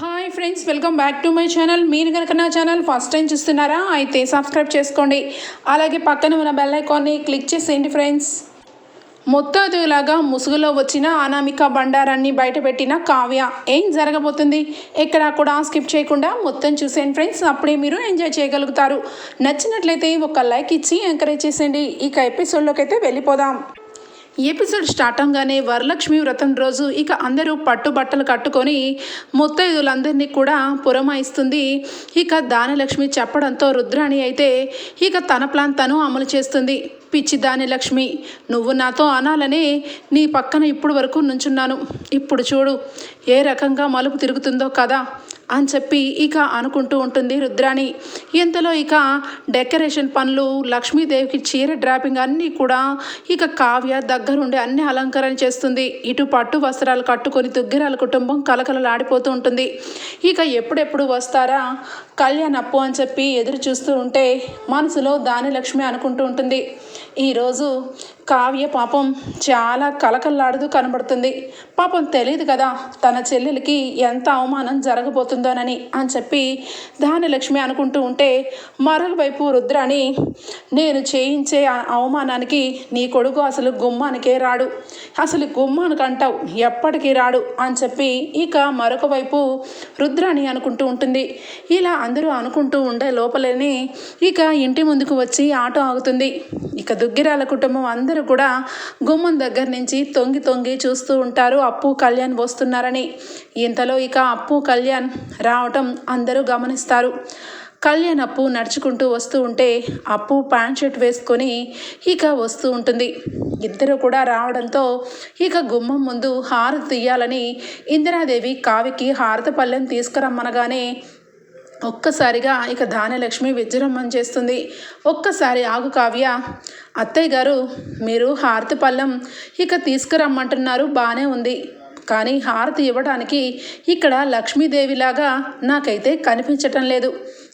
Hi friends welcome back to my channel మీరు కనుక నా ఛానల్ ఫస్ట్ టైం చూస్తున్నారా అయితే సబ్స్క్రైబ్ చేసుకోండి. అలాగే పక్కన ఉన్న బెల్ ఐకాన్ని క్లిక్ చేసేయండి ఫ్రెండ్స్ మొత్తలాగా ముసుగులో వచ్చిన అనామిక బండారాన్ని బయటపెట్టిన కావ్య ఏం జరగబోతుంది? ఎక్కడ కూడా స్కిప్ చేయకుండా మొత్తం చూసేయండి ఫ్రెండ్స్ అప్పుడే మీరు ఎంజాయ్ చేయగలుగుతారు. నచ్చినట్లయితే ఒక లైక్ ఇచ్చి ఎంకరేజ్ చేసేయండి. ఇక ఎపిసోడ్లోకి అయితే వెళ్ళిపోదాం. ఎపిసోడ్ స్టార్ట్ అవగానే వరలక్ష్మి వ్రతం రోజు ఇక అందరూ పట్టు బట్టలు కట్టుకొని ముత్తైదులందరినీ కూడా పురమాయిస్తుంది. ఇక దానలక్ష్మి చెప్పడంతో రుద్రాణి అయితే ఇక తన ప్లాన్ తను అమలు చేస్తుంది. పిచ్చి దానిలక్ష్మి నువ్వు నాతో అనాలనే నీ పక్కన ఇప్పుడు వరకు నుంచున్నాను. ఇప్పుడు చూడు ఏ రకంగా మలుపు తిరుగుతుందో కదా. అని చెప్పి ఇక అనుకుంటూ ఉంటుంది రుద్రాణి. ఇంతలో ఇక డెకరేషన్ పనులు లక్ష్మీదేవికి చీర డ్రాపింగ్ అన్నీ కూడా ఇక కావ్య దగ్గరుండి అన్ని అలంకరణ చేస్తుంది. ఇటు పట్టు వస్త్రాలు కట్టుకొని దుగ్గిరాల కుటుంబం కలకలలాడిపోతూ ఉంటుంది. ఇక ఎప్పుడెప్పుడు వస్తారా? కళ్యాణ్ అప్పు అని చెప్పి ఎదురు చూస్తూ ఉంటే మనసులో దానిలక్ష్మి అనుకుంటూ ఉంటుంది. ఈరోజు కావ్య పాపం చాలా కలకల్లాడుతూ కనబడుతుంది. పాపం తెలియదు కదా తన చెల్లెలకి ఎంత అవమానం జరగబోతుందోనని అని చెప్పి దానిలక్ష్మి అనుకుంటూ ఉంటే మరోవైపు రుద్రాని నేను చేయించే అవమానానికి నీ కొడుకు అసలు గుమ్మానికే రాడు. అసలు గుమ్మానికి అంటావు ఎప్పటికీ రాడు అని చెప్పి ఇక మరొక వైపు రుద్రాని అనుకుంటూ ఉంటుంది. ఇలా అందరూ అనుకుంటూ ఉండే లోపలనే ఇక ఇంటి ముందుకు వచ్చి ఆటో ఆగుతుంది. ఇక దుగ్గిరాల కుటుంబం అందరూ కూడా గుమ్మం దగ్గర నుంచి తొంగి తొంగి చూస్తూ ఉంటారు అప్పు కళ్యాణ్ వస్తున్నారని. ఇంతలో ఇక అప్పు కళ్యాణ్ రావటం అందరూ గమనిస్తారు. కళ్యాణ్ అప్పు నడుచుకుంటూ వస్తూ ఉంటే అప్పు ప్యాంట్ షర్ట్ వేసుకొని ఇక వస్తూ ఉంటుంది. ఇద్దరు కూడా రావడంతో ఇక గుమ్మం ముందు హారతి తీయాలని ఇందిరాదేవి కావికి హారతి పళ్ళెం తీసుకురమ్మనగానే ఒక్కసారిగా ఇక ధాన్యలక్ష్మి విజృంభం చేస్తుంది. ఒక్కసారి ఆగు కావ్య. అత్తయ్య గారు మీరు హారతి పళ్ళెం ఇక తీసుకురమ్మంటున్నారు బాగానే ఉంది. కానీ హారతి ఇవ్వడానికి ఇక్కడ లక్ష్మీదేవిలాగా నాకైతే కనిపించటం లేదు.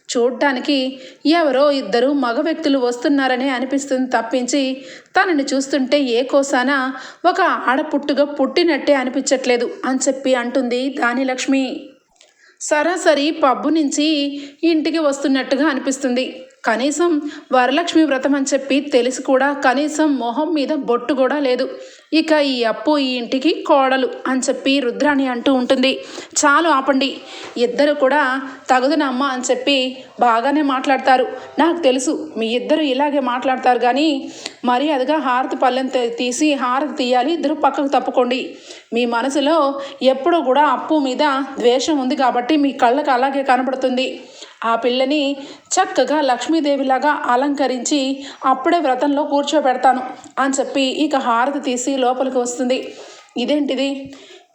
చూడటానికి ఎవరో ఇద్దరు మగ వ్యక్తులు వస్తున్నారనే అనిపిస్తుంది తప్పించి తనని చూస్తుంటే ఏ కోసాన ఒక ఆడపుట్టుగా పుట్టినట్టే అనిపించట్లేదు అని చెప్పి అంటుంది దానిలక్ష్మి సరాసరి పబ్బు నుంచి ఇంటికి వస్తున్నట్టుగా అనిపిస్తుంది. కనీసం వరలక్ష్మి వ్రతం అని చెప్పి తెలిసి కూడా కనీసం మొహం మీద బొట్టు కూడా లేదు. ఇక ఈ అప్పు ఈ ఇంటికి కోడలు అని చెప్పి రుద్రాణి అంటూ ఉంటుంది. చాలు ఆపండి. ఇద్దరు కూడా తగుదునమ్మ అని చెప్పి బాగానే మాట్లాడతారు. నాకు తెలుసు మీ ఇద్దరు ఇలాగే మాట్లాడతారు కానీ మర్యాదగా హారతి పళ్ళెం తీసి హారతి తీయాలి. ఇద్దరు పక్కకు తప్పుకోండి. మీ మనసులో ఎప్పుడూ కూడా అప్పు మీద ద్వేషం ఉంది కాబట్టి మీ కళ్ళకు అలాగే కనబడుతుంది. ఆ పిల్లని చక్కగా లక్ష్మీదేవిలాగా అలంకరించి అప్పుడే వ్రతంలో కూర్చోబెడతాను అని చెప్పి ఇక హారతి తీసి లోపలికి వస్తుంది. ఇదేంటిది?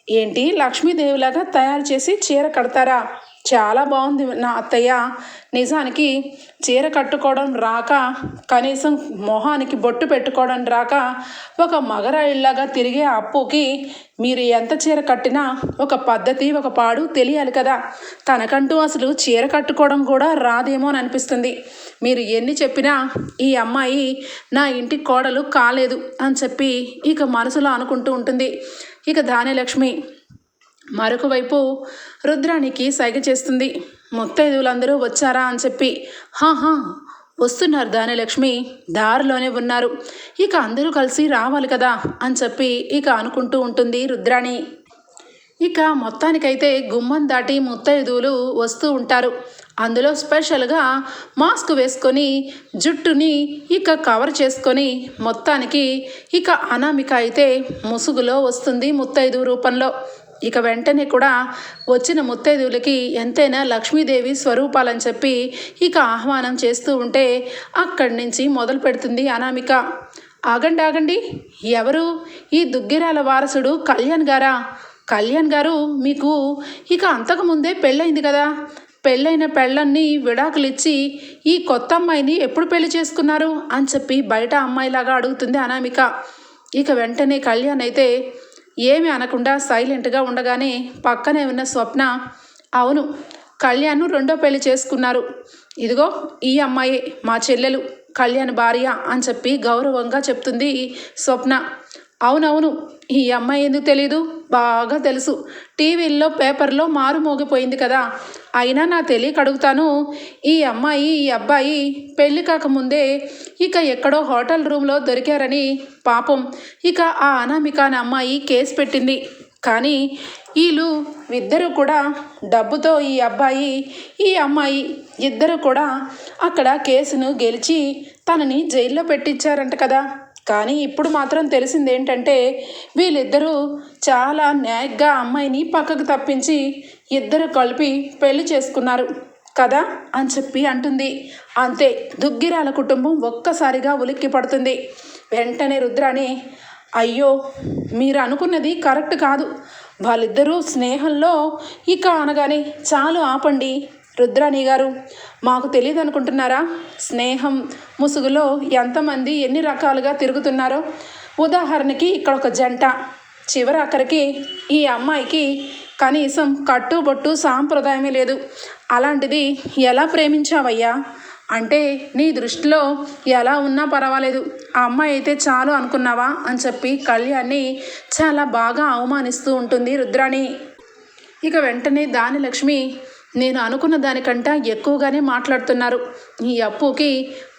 ఏంటి? లక్ష్మీదేవిలాగా తయారు చేసి చీర కడతారా? చాలా బాగుంది. నా అత్తయ్య నిజానికి చీర కట్టుకోవడం రాక కనీసం మొహానికి బొట్టు పెట్టుకోవడం రాక ఒక మగరాయిల్లాగా తిరిగే అప్పుకి మీరు ఎంత చీర కట్టినా ఒక పద్ధతి ఒక పాడు తెలియాలి కదా. తనకంటూ అసలు చీర కట్టుకోవడం కూడా రాదేమో అని అనిపిస్తుంది. మీరు ఎన్ని చెప్పినా ఈ అమ్మాయి నా ఇంటి కోడలు కాలేదు అని చెప్పి ఇక మనసులో అనుకుంటూ ఉంటుంది. ఇక ధాన్యలక్ష్మి మరొక వైపు రుద్రానికి సైగ చేస్తుంది. ముత్తైదువులందరూ వచ్చారా అని చెప్పి హాహా వస్తున్నారు దానిలక్ష్మి దారిలోనే ఉన్నారు. ఇక అందరూ కలిసి రావాలి కదా అని చెప్పి ఇక అనుకుంటూ ఉంటుంది రుద్రాణి. ఇక మొత్తానికైతే గుమ్మం దాటి ముత్తైదువులు వస్తూ ఉంటారు. అందులో స్పెషల్గా మాస్క్ వేసుకొని జుట్టుని ఇక కవర్ చేసుకొని మొత్తానికి ఇక అనామిక అయితే ముసుగులో వస్తుంది ముత్తైదు రూపంలో. ఇక వెంటనే కూడా వచ్చిన ముత్తైదువులకి ఎంతైనా లక్ష్మీదేవి స్వరూపాలని చెప్పి ఇక ఆహ్వానం చేస్తూ ఉంటే అక్కడి నుంచి మొదలు పెడుతుంది అనామిక. ఆగండి ఆగండి. ఎవరు? ఈ దుగ్గిరాల వారసుడు కళ్యాణ్ గారా? కళ్యాణ్ గారు మీకు ఇక అంతకుముందే పెళ్ళైంది కదా? పెళ్ళైన పెళ్ళన్ని విడాకులు ఇచ్చి ఈ కొత్త అమ్మాయిని ఎప్పుడు పెళ్ళి చేసుకున్నారు? అని చెప్పి బయట అమ్మాయిలాగా అడుగుతుంది అనామిక. ఇక వెంటనే కళ్యాణ్ అయితే ఏమి అనకుండా సైలెంట్గా ఉండగానే పక్కనే ఉన్న స్వప్న అవును కళ్యాణ్ రెండో పెళ్ళి చేసుకున్నారు. ఇదిగో ఈ అమ్మాయి మా చెల్లెలు కళ్యాణ్ భార్య అని చెప్పి గౌరవంగా చెప్తుంది స్వప్న. అవునవును ఈ అమ్మాయి ఎందుకు తెలీదు? బాగా తెలుసు. టీవీల్లో పేపర్లో మారుమోగిపోయింది కదా. అయినా నా తెలియక అడుగుతాను ఈ అమ్మాయి ఈ అబ్బాయి పెళ్ళి కాకముందే ఇక ఎక్కడో హోటల్ రూమ్లో దొరికారని పాపం. ఇక ఆ అనామిక అనే అమ్మాయి కేసు పెట్టింది. కానీ వీళ్ళు ఇద్దరు కూడా డబ్బుతో ఈ అబ్బాయి ఈ అమ్మాయి ఇద్దరు కూడా అక్కడ కేసును గెలిచి తనని జైల్లో పెట్టించారంట కదా. కానీ ఇప్పుడు మాత్రం తెలిసింది ఏంటంటే వీళ్ళిద్దరూ చాలా న్యాయంగా అమ్మాయిని పక్కకు తప్పించి ఇద్దరు కలిపి పెళ్ళి చేసుకున్నారు. కదా? అని చెప్పి అంటుంది. అంతే దుగ్గిరాల కుటుంబం ఒక్కసారిగా ఉలిక్కి పడుతుంది. వెంటనే రుద్రాని అయ్యో మీరు అనుకున్నది కరెక్ట్ కాదు. వాళ్ళిద్దరూ స్నేహంలో ఇక అనగానే చాలు ఆపండి. రుద్రాణి గారు మాకు తెలియదు అనుకుంటున్నారా? స్నేహం ముసుగులో ఎంతమంది ఎన్ని రకాలుగా తిరుగుతున్నారో. ఉదాహరణకి ఇక్కడ ఒక జంట చివరి అక్కడికి ఈ అమ్మాయికి కనీసం కట్టుబొట్టు సాంప్రదాయమే లేదు. అలాంటిది ఎలా ప్రేమించావయ్యా? అంటే నీ దృష్టిలో ఎలా ఉన్నా పర్వాలేదు. ఆ అమ్మాయి అయితే చాలు అనుకున్నావా? అని చెప్పి కళ్యాణ్ని చాలా బాగా అవమానిస్తూ ఉంటుంది రుద్రాణి. ఇక వెంటనే దాని లక్ష్మి నేను అనుకున్న దానికంటే ఎక్కువగానే మాట్లాడుతున్నారు. ఈ అప్పుకి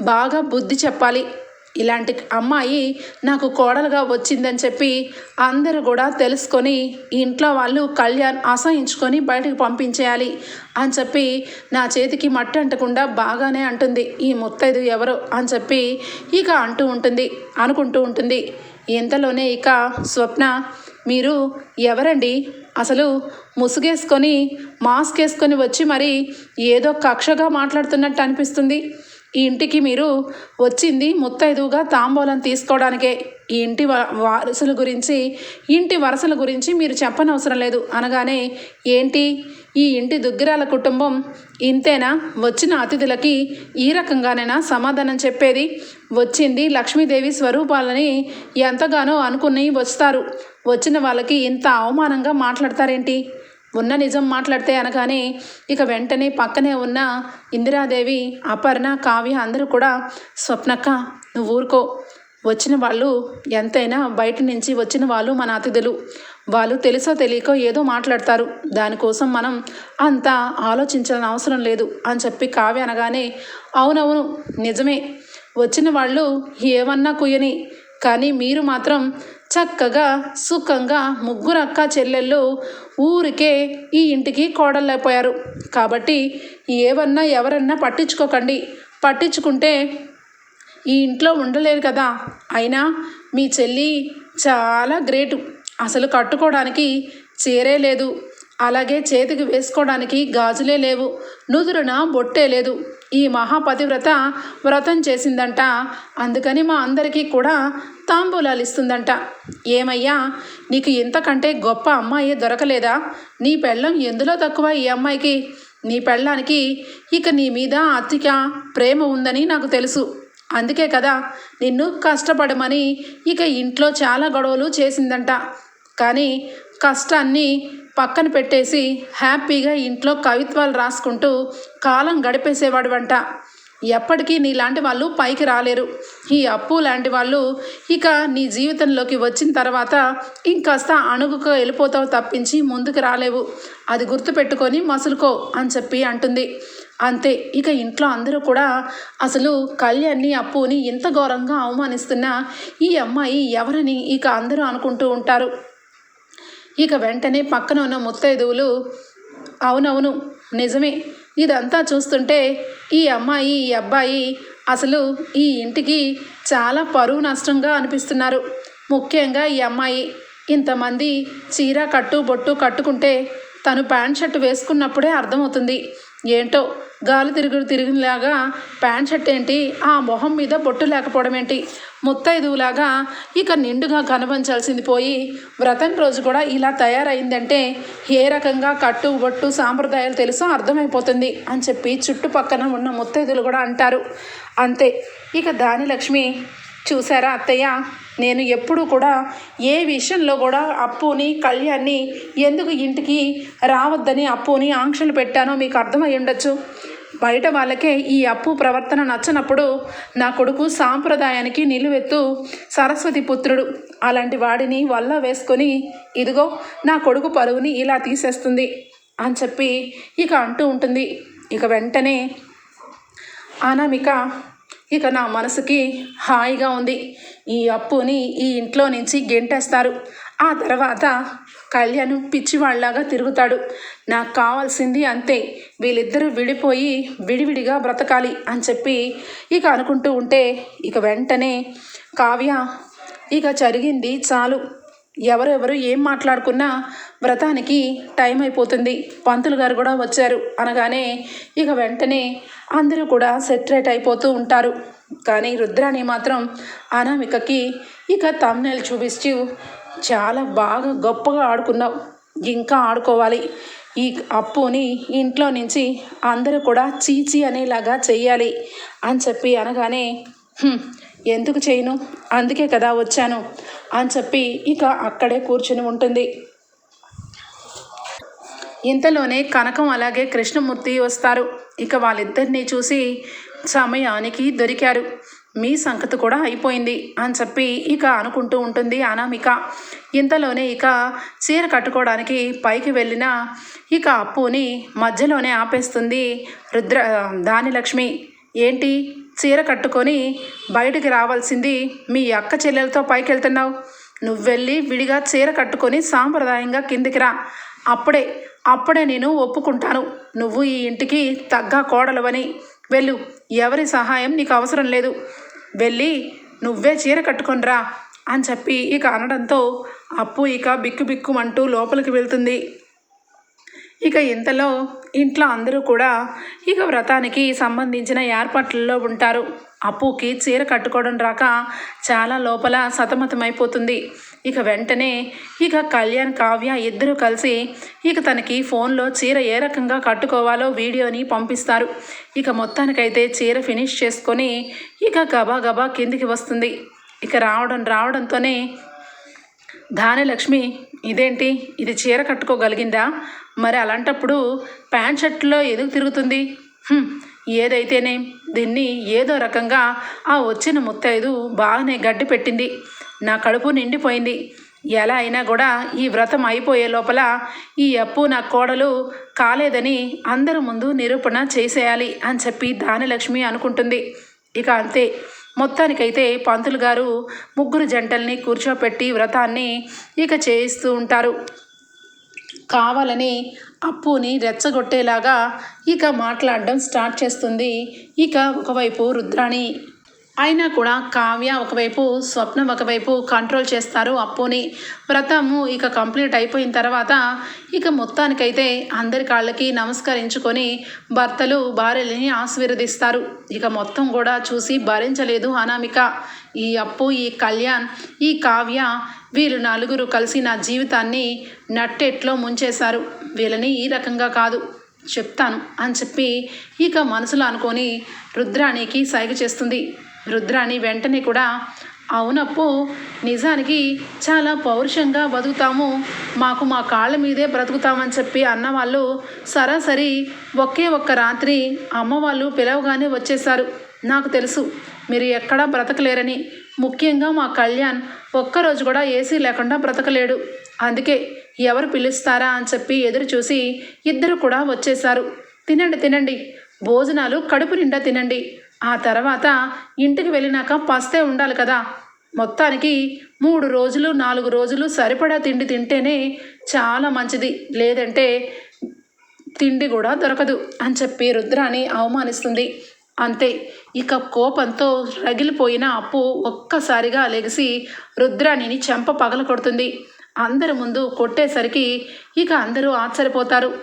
బాగా బుద్ధి చెప్పాలి. ఇలాంటి అమ్మాయి నాకు కోడలుగా వచ్చిందని చెప్పి అందరూ కూడా తెలుసుకొని ఇంట్లో వాళ్ళు కళ్యాణ్ అసహించుకొని బయటకు పంపించేయాలి అని చెప్పి నా చేతికి మట్టి అంటకుండా బాగానే అంటుంది. ఈ ముత్తైదు ఎవరు అని చెప్పి ఇక అంటూ ఉంటుంది అనుకుంటూ ఉంటుంది. ఇంతలోనే ఇక స్వప్న మీరు ఎవరండి? అసలు ముసుగేసుకొని మాస్క్ వేసుకొని వచ్చి మరి ఏదో కక్షగా మాట్లాడుతున్నట్టు అనిపిస్తుంది. ఈ ఇంటికి మీరు వచ్చింది ముత్తైదువుగా తాంబూలం తీసుకోవడానికే. ఈ ఇంటి వ వారసుల గురించి ఇంటి వరసల గురించి మీరు చెప్పనవసరం లేదు. అనగానే ఏంటి? ఈ ఇంటి దుగ్గిరాల కుటుంబం ఇంతేనా? వచ్చిన అతిథులకి ఈ రకంగానైనా సమాధానం చెప్పేది? వచ్చింది లక్ష్మీదేవి స్వరూపాలని ఎంతగానో అనుకుని వస్తారు. వచ్చిన వాళ్ళకి ఇంత అవమానంగా మాట్లాడతారేంటి? ఉన్న నిజం మాట్లాడితే అనగానే ఇక వెంటనే పక్కనే ఉన్న ఇందిరాదేవి అపర్ణ కావ్య అందరూ కూడా స్వప్నక్క నువ్వు ఊరుకో. వచ్చిన వాళ్ళు ఎంతైనా బయట నుంచి వచ్చిన వాళ్ళు మన అతిథులు. వాళ్ళు తెలుసో తెలియకో ఏదో మాట్లాడతారు. దానికోసం మనం అంత ఆలోచించాల్సిన అవసరం లేదు అని చెప్పి కావ్య అనగానే అవునవును నిజమే. వచ్చిన వాళ్ళు ఏమన్నా కుయ్యని. కానీ మీరు మాత్రం చక్కగా సుఖంగా ముగ్గురు అక్క చెల్లెళ్ళు ఊరికే ఈ ఇంటికి కోడలైపోయారు కాబట్టి ఏవన్నా ఎవరన్నా పట్టించుకోకండి. పట్టించుకుంటే ఈ ఇంట్లో ఉండలేరు కదా. అయినా మీ చెల్లి చాలా గ్రేటు. అసలు కట్టుకోవడానికి చీరే లేదు. అలాగే చేతికి వేసుకోవడానికి గాజులే లేవు. నుదురున బొట్టే లేదు. ఈ మహాపతివ్రత వ్రతం చేసిందంట. అందుకని మా అందరికీ కూడా తాంబూలాలు ఇస్తుందంట. ఏమయ్యా నీకు ఇంతకంటే గొప్ప అమ్మాయి దొరకలేదా? నీ పెళ్ళం ఎందులో తక్కువ ఈ అమ్మాయికి? నీ పెళ్ళానికి ఇక నీ మీద అతిక ప్రేమ ఉందని నాకు తెలుసు. అందుకే కదా నిన్ను కష్టపడమని ఇక ఇంట్లో చాలా గొడవలు చేసిందంట. కానీ కష్టాన్ని పక్కన పెట్టేసి హ్యాపీగా ఇంట్లో కవిత్వాలు రాసుకుంటూ కాలం గడిపేసేవాడు వంట ఎప్పటికీ నీలాంటి వాళ్ళు పైకి రాలేరు. ఈ అప్పు లాంటి వాళ్ళు ఇక నీ జీవితంలోకి వచ్చిన తర్వాత ఇంకాస్త అణుగుకు వెళ్ళిపోతావు తప్పించి ముందుకు రాలేవు. అది గుర్తుపెట్టుకొని మసులుకో అని చెప్పి అంటుంది. అంతే ఇక ఇంట్లో అందరూ కూడా అసలు కళ్యాణ్ని అప్పుని ఇంత ఘోరంగా అవమానిస్తున్న ఈ అమ్మాయి ఎవరని ఇక అందరూ అనుకుంటూ ఉంటారు. ఇక వెంటనే పక్కన ఉన్న ముత్తైదువులు అవునవును నిజమే. ఇదంతా చూస్తుంటే ఈ అమ్మాయి ఈ అబ్బాయి అసలు ఈ ఇంటికి చాలా పరువు నష్టంగా అనిపిస్తున్నారు. ముఖ్యంగా ఈ అమ్మాయి. ఇంతమంది చీర కట్టు బొట్టు కట్టుకుంటే తను ప్యాంట్ షర్ట్ వేసుకున్నప్పుడే అర్థమవుతుంది. ఏంటో? గాలి తిరుగుడు తిరిగినలాగా ప్యాంట్ షర్ట్ ఏంటి? ఆ మొహం మీద బొట్టు లేకపోవడం ఏంటి? ముత్తైదువులాగా ఇక నిండుగా కనబంచాల్సింది పోయి వ్రతం రోజు కూడా ఇలా తయారైందంటే ఏ రకంగా కట్టు బొట్టు సాంప్రదాయాలు తెలుసో అర్థమైపోతుంది అని చెప్పి చుట్టుపక్కన ఉన్న ముత్తైదులు కూడా అంటారు. అంతే. ఇక దాని లక్ష్మి చూసారా అత్తయ్య? నేను ఎప్పుడు కూడా ఏ విషయంలో కూడా అప్పుని కళ్యాణ్ని ఎందుకు ఇంటికి రావద్దని అప్పుని ఆంక్షలు పెట్టానో మీకు అర్థమై ఉండొచ్చు. బయట వాళ్ళకే ఈ అప్పు ప్రవర్తన నచ్చనప్పుడు నా కొడుకు సాంప్రదాయానికి నిలువెత్తు సరస్వతి పుత్రుడు. అలాంటి వాడిని వల్ల వేసుకొని ఇదిగో నా కొడుకు పరువుని ఇలా తీసేస్తుంది అని చెప్పి ఇక అంటూ ఉంటుంది. ఇక వెంటనే అనామిక ఇక నా మనసుకి హాయిగా ఉంది. ఈ అప్పుని ఈ ఇంట్లో నుంచి గెంటేస్తారు. ఆ తర్వాత కళ్యాణ్ పిచ్చివాళ్ళాగా తిరుగుతాడు. నాకు కావాల్సింది అంతే. వీళ్ళిద్దరూ విడిపోయి విడివిడిగా బ్రతకాలి అని చెప్పి ఇక అనుకుంటూ ఉంటే ఇక వెంటనే కావ్య ఇక జరిగింది చాలు. ఎవరెవరు ఏం మాట్లాడుకున్నా వ్రతానికి టైం అయిపోతుంది. పంతులు గారు కూడా వచ్చారు అనగానే ఇక వెంటనే అందరూ కూడా సెటరేట్ అయిపోతూ ఉంటారు. కానీ రుద్రాని మాత్రం అనామికకి ఇక తమ్నెల్ చూపిస్తూ చాలా బాగా గొప్పగా ఆడుకున్నావు. ఇంకా ఆడుకోవాలి. ఈ అప్పుని ఇంట్లో నుంచి అందరూ కూడా చీచి అనేలాగా చెయ్యాలి అని చెప్పి అనగానే ఎందుకు చేయను? అందుకే కదా వచ్చాను అని చెప్పి ఇక అక్కడే కూర్చుని ఉంటుంది. ఇంతలోనే కనకం అలాగే కృష్ణమూర్తి వస్తారు. ఇక వాళ్ళిద్దరినీ చూసి సమయానికి దొరికారు. మీ సంగతి కూడా అయిపోయింది అని చెప్పి ఇక అనుకుంటూ ఉంటుంది అనామిక. ఇంతలోనే ఇక చీర కట్టుకోవడానికి పైకి వెళ్ళిన ఇక అప్పుని మధ్యలోనే ఆపేస్తుంది రుద్ర దానిలక్ష్మి ఏంటి? చీర కట్టుకొని బయటికి రావాల్సింది మీ అక్క చెల్లెలతో పైకి వెళ్తున్నావు నువ్వు వెళ్ళి విడిగా చీర కట్టుకొని సాంప్రదాయంగా కిందికి రా. అప్పుడే అప్పుడే నేను ఒప్పుకుంటాను. నువ్వు ఈ ఇంటికి తగ్గ కోడలవని. వెళ్ళు ఎవరి సహాయం నీకు అవసరం లేదు. వెళ్ళి నువ్వే చీర కట్టుకొనిరా అని చెప్పి ఇక అనడంతో అప్పు ఇక బిక్కు బిక్కుమంటూ లోపలికి వెళ్తుంది. ఇక ఇంతలో ఇంట్లో అందరూ కూడా ఇక వ్రతానికి సంబంధించిన ఏర్పాట్లలో ఉంటారు. అప్పుకి చీర కట్టుకోవడం రాక చాలా లోపల సతమతమైపోతుంది. ఇక వెంటనే ఇక కళ్యాణ్ కావ్య ఇద్దరూ కలిసి ఇక తనకి ఫోన్లో చీర ఏ రకంగా కట్టుకోవాలో వీడియోని పంపిస్తారు. ఇక మొత్తానికైతే చీర ఫినిష్ చేసుకొని ఇక గబా గబా కిందికి వస్తుంది. ఇక రావడం రావడంతోనే ధాన్యలక్ష్మి ఇదేంటి? ఇది చీర కట్టుకోగలిగిందా? మరి అలాంటప్పుడు ప్యాంట్ షర్ట్లో ఎందుకు తిరుగుతుంది? ఏదైతేనే దీన్ని ఏదో రకంగా ఆ వచ్చిన ముత్తైదు బాగానే గడ్డి పెట్టింది. నా కడుపు నిండిపోయింది. ఎలా అయినా కూడా ఈ వ్రతం అయిపోయే లోపల ఈ అప్పు నా కోడలు కాలేదని అందరి ముందు నిరూపణ చేసేయాలి అని చెప్పి దానిలక్ష్మి అనుకుంటుంది. ఇక అంతే. మొత్తానికైతే పంతులు గారు ముగ్గురు జంటల్ని కూర్చోపెట్టి వ్రతాన్ని ఇక చేయిస్తూ ఉంటారు. కావాలని అప్పుని రెచ్చగొట్టేలాగా ఇక మాట్లాడడం స్టార్ట్ చేస్తుంది. ఇక ఒకవైపు రుద్రాణి అయినా కూడా కావ్య ఒకవైపు స్వప్నం ఒకవైపు కంట్రోల్ చేస్తారు అప్పుని. వ్రతము ఇక కంప్లీట్ అయిపోయిన తర్వాత ఇక మొత్తానికైతే అందరి కాళ్ళకి నమస్కరించుకొని భర్తలు భార్యలని ఆశీర్వదిస్తారు. ఇక మొత్తం కూడా చూసి భరించలేదు అనామిక. ఈ అప్పు ఈ కళ్యాణ్ ఈ కావ్య వీళ్ళు నలుగురు కలిసి నా జీవితాన్ని నట్టెట్లో ముంచేశారు. వీళ్ళని ఈ రకంగా కాదు చెప్తాను అని చెప్పి ఇక మనసులో అనుకొని రుద్రాణికి సైగ చేస్తుంది. రుద్రాణి వెంటనే కూడా అవునప్పు నిజానికి చాలా పౌరుషంగా బతుకుతాము. మాకు మా కాళ్ళ మీదే బ్రతుకుతామని చెప్పి అన్నవాళ్ళు సరాసరి ఒకే ఒక్క రాత్రి అమ్మ వాళ్ళు పిలవగానే వచ్చేశారు. నాకు తెలుసు మీరు ఎక్కడా బ్రతకలేరని. ముఖ్యంగా మా కళ్యాణ్ ఒక్కరోజు కూడా ఏసీ లేకుండా బ్రతకలేడు. అందుకే ఎవరు పిలుస్తారా అని చెప్పి ఎదురు చూసి ఇద్దరు కూడా వచ్చేశారు. తినండి తినండి. భోజనాలు కడుపు నిండా తినండి. ఆ తర్వాత ఇంటికి వెళ్ళినాక పస్తే ఉండాలి కదా. మొత్తానికి మూడు రోజులు నాలుగు రోజులు సరిపడా తిండి తింటేనే చాలా మంచిది. లేదంటే తిండి కూడా దొరకదు అని చెప్పి రుద్రాని అవమానిస్తుంది. అంతే. ఇక కోపంతో రగిలిపోయిన అప్పు ఒక్కసారిగా లెగిసి రుద్రాణిని చెంప పగల కొడుతుంది. అందరి ముందు కొట్టేసరికి ఇక అందరూ ఆశ్చర్యపోతారు.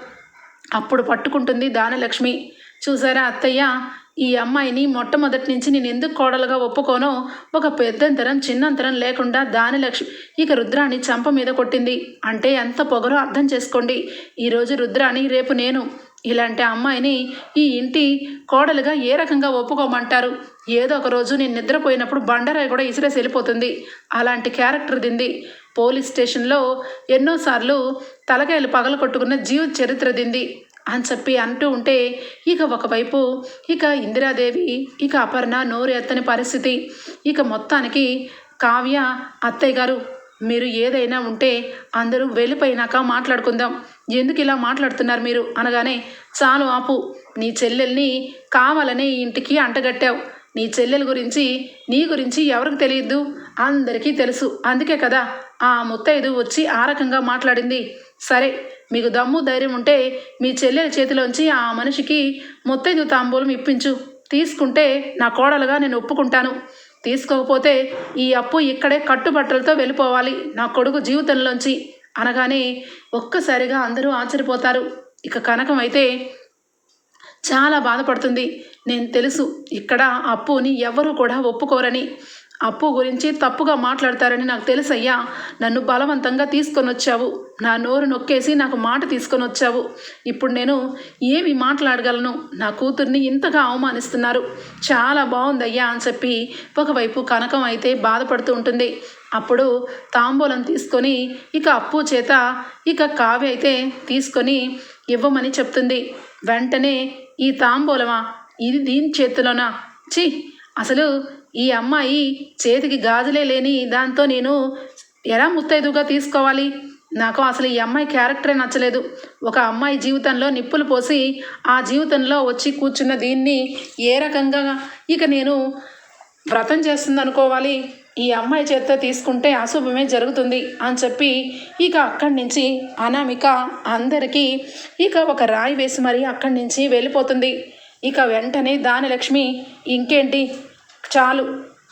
అప్పుడు పట్టుకుంటుంది దానలక్ష్మి. చూసారా అత్తయ్య? ఈ అమ్మాయిని మొట్టమొదటి నుంచి నేను ఎందుకు కోడలుగా ఒప్పుకోనో ఒక పెద్దంతరం చిన్నంతరం లేకుండా దానిలక్ష్మి ఇక రుద్రాణి చంప మీద కొట్టింది. అంటే ఎంత పొగరో అర్థం చేసుకోండి. ఈరోజు రుద్రాణి రేపు నేను. ఇలాంటి అమ్మాయిని ఈ ఇంటి కోడలుగా ఏ రకంగా ఒప్పుకోమంటారు? ఏదో ఒక రోజు నేను నిద్రపోయినప్పుడు బండరాయి కూడా ఇసిరేసి వెళ్ళిపోతుంది. అలాంటి క్యారెక్టర్ దింది. పోలీస్ స్టేషన్లో ఎన్నోసార్లు తలకాయలు పగల కొట్టుకున్న జీవిత చరిత్ర దింది. అని చెప్పి అంటూ ఉంటే ఇక ఒకవైపు ఇక ఇందిరాదేవి ఇక అపర్ణ నోరు ఎత్తని పరిస్థితి. ఇక మొత్తానికి కావ్య అత్తయ్య గారు మీరు ఏదైనా ఉంటే అందరూ వెళ్ళిపోయినాక మాట్లాడుకుందాం. ఎందుకు ఇలా మాట్లాడుతున్నారు మీరు? అనగానే చాలు ఆపు నీ చెల్లెల్ని కావాలనే ఈ ఇంటికి అంటగట్టావు. నీ చెల్లెల గురించి నీ గురించి ఎవరికి తెలియద్దు? అందరికీ తెలుసు. అందుకే కదా ఆ ముత్తైదు వచ్చి ఆ రకంగా మాట్లాడింది. సరే మీకు దమ్ము ధైర్యం ఉంటే మీ చెల్లెల చేతిలోంచి ఆ మనిషికి ముత్తైదు తాంబూలం ఇప్పించు. తీసుకుంటే నా కోడలుగా నేను ఒప్పుకుంటాను. తీసుకోకపోతే ఈ అప్పు ఇక్కడే కట్టుబట్టలతో వెళ్ళిపోవాలి నా కొడుకు జీవితంలోంచి. అనగానే ఒక్కసారిగా అందరూ ఆశ్చర్యపోతారు. ఇక కనకం అయితే చాలా బాధపడుతుంది. నేను తెలుసు ఇక్కడ అప్పుని ఎవరు కూడా ఒప్పుకోరని. అప్పు గురించి తప్పుగా మాట్లాడతారని నాకు తెలుసయ్యా. నన్ను బలవంతంగా తీసుకొని వచ్చావు నా నోరు నొక్కేసి నాకు మాట తీసుకొని వచ్చావు ఇప్పుడు నేను ఏమి మాట్లాడగలను? నా కూతుర్ని ఇంతగా అవమానిస్తున్నారు. చాలా బాగుందయ్యా అని చెప్పి ఒకవైపు కనకం అయితే బాధపడుతూ ఉంటుంది. అప్పుడు తాంబూలం తీసుకొని ఇక అప్పు చేత ఇక కావ్య అయితే తీసుకొని ఇవ్వమని చెప్తుంది. వెంటనే ఈ తాంబూలమా? ఇది దీని చేతిలోనా? చి అసలు ఈ అమ్మాయి చేతికి గాజులే లేని దాంతో నేను ఎలా ముత్తైదుగా తీసుకోవాలి? నాకు అసలు ఈ అమ్మాయి క్యారెక్టరే నచ్చలేదు. ఒక అమ్మాయి జీవితంలో నిప్పులు పోసి ఆ జీవితంలో వచ్చి కూర్చున్న దీన్ని ఏ రకంగా ఇక నేను వ్రతం చేస్తుంది అనుకోవాలి ఈ అమ్మాయి చేత తీసుకుంటే అశుభమే జరుగుతుంది అని చెప్పి ఇక అక్కడి నుంచి అనామిక అందరికీ ఇక ఒక రాయి వేసి మరీ అక్కడి నుంచి వెళ్ళిపోతుంది. ఇక వెంటనే దానిలక్ష్మి ఇంకేంటి? చాలు.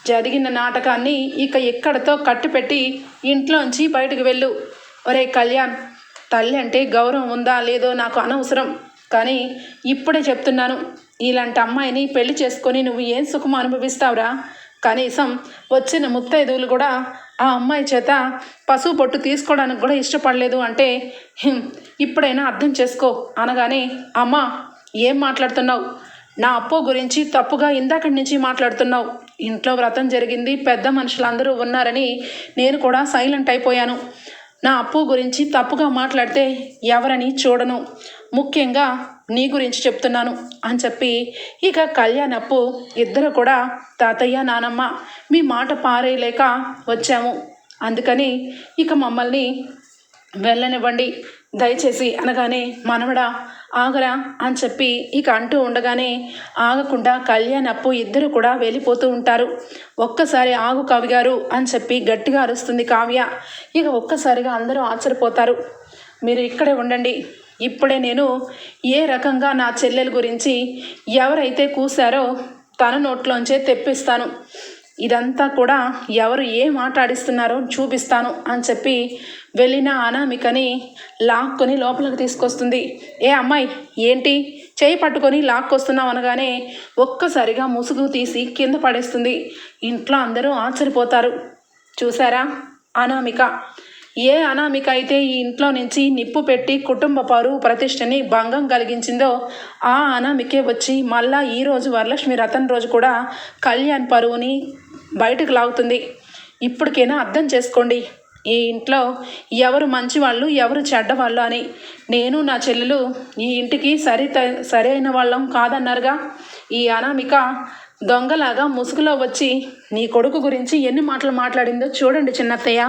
జరిగిన నాటకాన్ని ఇక ఎక్కడితో కట్టిపెట్టి ఇంట్లోంచి బయటకు వెళ్ళు. ఒరే కళ్యాణ్ తల్లి అంటే గౌరవం ఉందా లేదో నాకు అనవసరం. కానీ ఇప్పుడే చెప్తున్నాను ఇలాంటి అమ్మాయిని పెళ్ళి చేసుకొని నువ్వు ఏం సుఖం అనుభవిస్తావురా? కనీసం వచ్చిన ముత్తైదువులు కూడా ఆ అమ్మాయి చేత పశువు పొట్టు తీసుకోవడానికి కూడా ఇష్టపడలేదు అంటే ఇప్పుడైనా అర్థం చేసుకో అనగానే అమ్మా ఏం మాట్లాడుతున్నావు? నా అప్పు గురించి తప్పుగా ఇందాకటి నుంచి మాట్లాడుతున్నావు. ఇంట్లో వ్రతం జరిగింది పెద్ద మనుషులందరూ ఉన్నారని నేను కూడా సైలెంట్ అయిపోయాను. నా అప్పు గురించి తప్పుగా మాట్లాడితే ఎవరని చూడను. ముఖ్యంగా నీ గురించి చెప్తున్నాను అని చెప్పి ఇక కళ్యాణ్ అప్పు ఇద్దరు కూడా తాతయ్య నానమ్మ మీ మాట పారేయలేక వచ్చాము. అందుకని ఇక మమ్మల్ని వెళ్ళనివ్వండి. దయచేసి అనగానే మనవడా ఆగరా అని చెప్పి ఇక అంటూ ఉండగానే ఆగకుండా కళ్యాణ్ అప్పు ఇద్దరు కూడా వెళ్ళిపోతూ ఉంటారు. ఒక్కసారి ఆగు కవి గారు అని చెప్పి గట్టిగా అరుస్తుంది కావ్య. ఇక ఒక్కసారిగా అందరూ ఆశ్చర్యపోతారు. మీరు ఇక్కడే ఉండండి. ఇప్పుడే నేను ఏ రకంగా నా చెల్లెల గురించి ఎవరైతే కూశారో తన నోట్లోంచే తెప్పిస్తాను. ఇదంతా కూడా ఎవరు ఏ మాట్లాడిస్తున్నారో చూపిస్తాను అని చెప్పి వెళ్ళిన అనామికని లాక్కొని లోపలికి తీసుకొస్తుంది. ఏ అమ్మాయి ఏంటి? చేయి పట్టుకొని లాక్కొస్తున్నావు అనగానే ఒక్కసారిగా ముసుగు తీసి కింద పడేస్తుంది. ఇంట్లో అందరూ ఆశ్చర్యపోతారు. చూసారా అనామిక. ఏ అనామిక అయితే ఈ ఇంట్లో నుంచి నిప్పు పెట్టి కుటుంబ పరువు ప్రతిష్టని భంగం కలిగించిందో ఆ అనామికే వచ్చి మళ్ళా ఈ రోజు వరలక్ష్మి రతన్ రోజు కూడా కళ్యాణ్ పరువుని బయటకు లాగుతుంది. ఇప్పటికైనా అర్థం చేసుకోండి. ఈ ఇంట్లో ఎవరు మంచివాళ్ళు ఎవరు చెడ్డవాళ్ళు అని. నేను నా చెల్లెలు ఈ ఇంటికి సరి సరైన వాళ్ళం కాదన్నారుగా. ఈ అనామిక దొంగలాగా ముసుగులో వచ్చి నీ కొడుకు గురించి ఎన్ని మాటలు మాట్లాడిందో చూడండి చిన్నత్తయ్య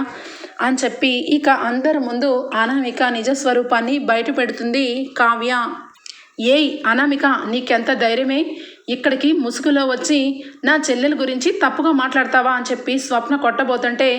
అని చెప్పి ఇక అందరి ముందు అనామిక నిజ స్వరూపాన్ని బయట పెడుతుంది కావ్య. ఏయ్ అనామిక నీకెంత ధైర్యమే? ఇక్కడికి ముసుగులో వచ్చి నా చెల్లెల గురించి తప్పుగా మాట్లాడతావా అని చెప్పి స్వప్న కొట్టబోతుంటే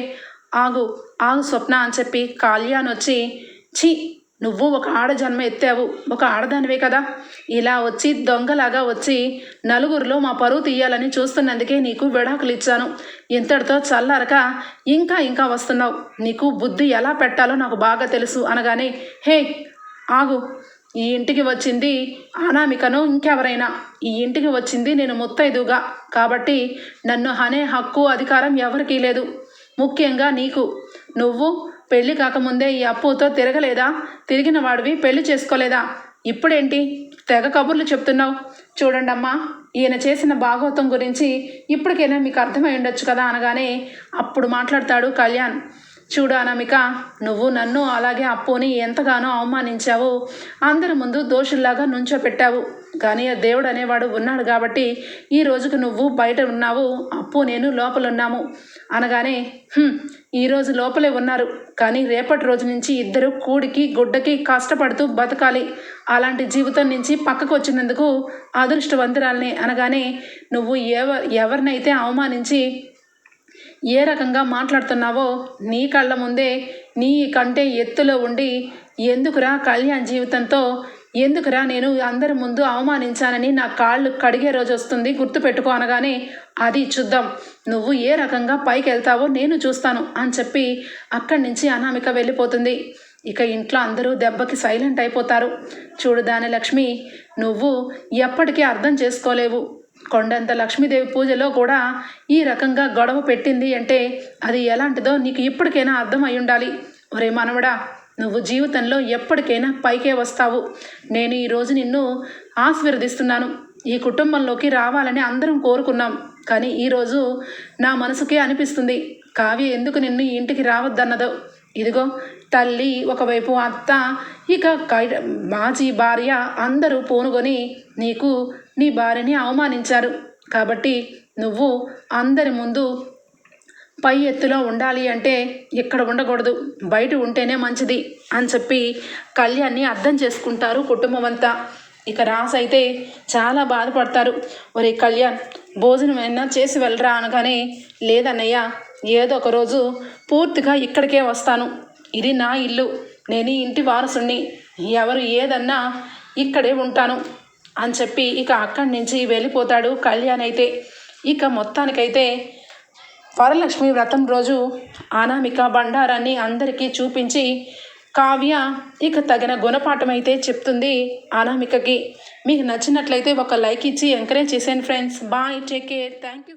ఆగు ఆగు స్వప్న అని చెప్పి కాళ్యాన్ వచ్చి ఛీ నువ్వు ఒక ఆడ జన్మ ఎత్తావు. ఒక ఆడదానివే కదా. ఇలా వచ్చి దొంగలాగా వచ్చి నలుగురిలో మా పరువు తీయాలని చూస్తున్నందుకే నీకు విడాకులు ఇచ్చాను. ఇంతటితో చల్లారక ఇంకా ఇంకా వస్తున్నావు. నీకు బుద్ధి ఎలా పెట్టాలో నాకు బాగా తెలుసు అనగానే హే ఆగు. ఈ ఇంటికి వచ్చింది అనామికను ఇంకెవరైనా. ఈ ఇంటికి వచ్చింది నేను ముత్తైదుగా కాబట్టి నన్ను అనే హక్కు అధికారం ఎవరికీ లేదు. ముఖ్యంగా నీకు. నువ్వు పెళ్ళి కాకముందే ఈ అప్పుతో తిరగలేదా? తిరిగిన వాడివి పెళ్ళి చేసుకోలేదా? ఇప్పుడేంటి? తెగ కబుర్లు చెప్తున్నావు. చూడండి అమ్మా ఈయన చేసిన భాగవతం గురించి ఇప్పటికైనా మీకు అర్థమై ఉండొచ్చు కదా అనగానే అప్పుడు మాట్లాడతాడు కళ్యాణ్. చూడు అనామిక నువ్వు నన్ను అలాగే అప్పుని ఎంతగానో అవమానించావు. అందరి ముందు దోషుల్లాగా నుంచోపెట్టావు. కానీ ఆ దేవుడు అనేవాడు ఉన్నాడు కాబట్టి ఈ రోజుకు నువ్వు బయట ఉన్నావు. అప్పు నేను లోపల ఉన్నాము అనగానే ఈరోజు ఈ రోజు లోపలే ఉన్నారు. కానీ రేపటి రోజు నుంచి ఇద్దరు కూడికి గుడ్డకి కష్టపడుతూ బతకాలి. అలాంటి జీవితం నుంచి పక్కకు వచ్చినందుకు అదృష్టవంతురాల్ని అనగానే నువ్వు ఎవ ఎవరినైతే అవమానించి ఏ రకంగా మాట్లాడుతున్నావో నీ కళ్ళ ముందే నీ కంటే ఎత్తులో ఉండి ఎందుకురా కళ్యాణ్ జీవితంతో ఎందుకురా నేను అందరి ముందు అవమానించానని నా కాళ్ళు కడిగే రోజు వస్తుంది గుర్తుపెట్టుకో అనగానే అది చూద్దాం. నువ్వు ఏ రకంగా పైకి వెళ్తావో నేను చూస్తాను అని చెప్పి అక్కడి నుంచి అనామిక వెళ్ళిపోతుంది. ఇక ఇంట్లో అందరూ దెబ్బకి సైలెంట్ అయిపోతారు. చూడు దాని లక్ష్మి నువ్వు ఎప్పటికీ అర్థం చేసుకోలేవు. కొండంత లక్ష్మీదేవి పూజలో కూడా ఈ రకంగా గొడవ పెట్టింది అంటే అది ఎలాంటిదో నీకు ఇప్పటికైనా అర్థం అయి ఉండాలి. ఒరే మనవడా నువ్వు జీవితంలో ఎప్పటికైనా పైకే వస్తావు. నేను ఈరోజు నిన్ను ఆశీర్వదిస్తున్నాను. ఈ కుటుంబంలోకి రావాలని అందరం కోరుకున్నాం. కానీ ఈరోజు నా మనసుకే అనిపిస్తుంది. కావ్య ఎందుకు నిన్ను ఈ ఇంటికి రావద్దన్నదో. ఇదిగో తల్లి ఒకవైపు అత్త ఇక మాజీ భార్య అందరూ పూనుకొని నీకు నీ భార్యని అవమానించారు. కాబట్టి నువ్వు అందరి ముందు పై ఎత్తులో ఉండాలి అంటే ఇక్కడ ఉండకూడదు. బయట ఉంటేనే మంచిది అని చెప్పి కళ్యాణ్ని అర్థం చేసుకుంటారు కుటుంబం అంతా ఇక రాస్ అయితే చాలా బాధపడతారు. ఒరే కళ్యాణ్ భోజనం అయినా చేసి వెళ్ళరా అనగానే లేదన్నయ్య ఏదో ఒక రోజు పూర్తిగా ఇక్కడికే వస్తాను. ఇది నా ఇల్లు. నేను ఇంటి వారసుని ఎవరు ఏదన్నా ఇక్కడే ఉంటాను అని చెప్పి ఇక అక్కడి నుంచి వెళ్ళిపోతాడు కళ్యాణ్ అయితే. ఇక మొత్తానికైతే వరలక్ష్మి వ్రతం రోజు అనామిక బండారాన్ని అందరికీ చూపించి కావ్య ఇక తగిన గుణపాఠం అయితే చెప్తుంది అనామికకి. మీకు నచ్చినట్లయితే ఒక లైక్ ఇచ్చి ఎంకరేజ్ చేసేయండి friends. Bye take care. Thank you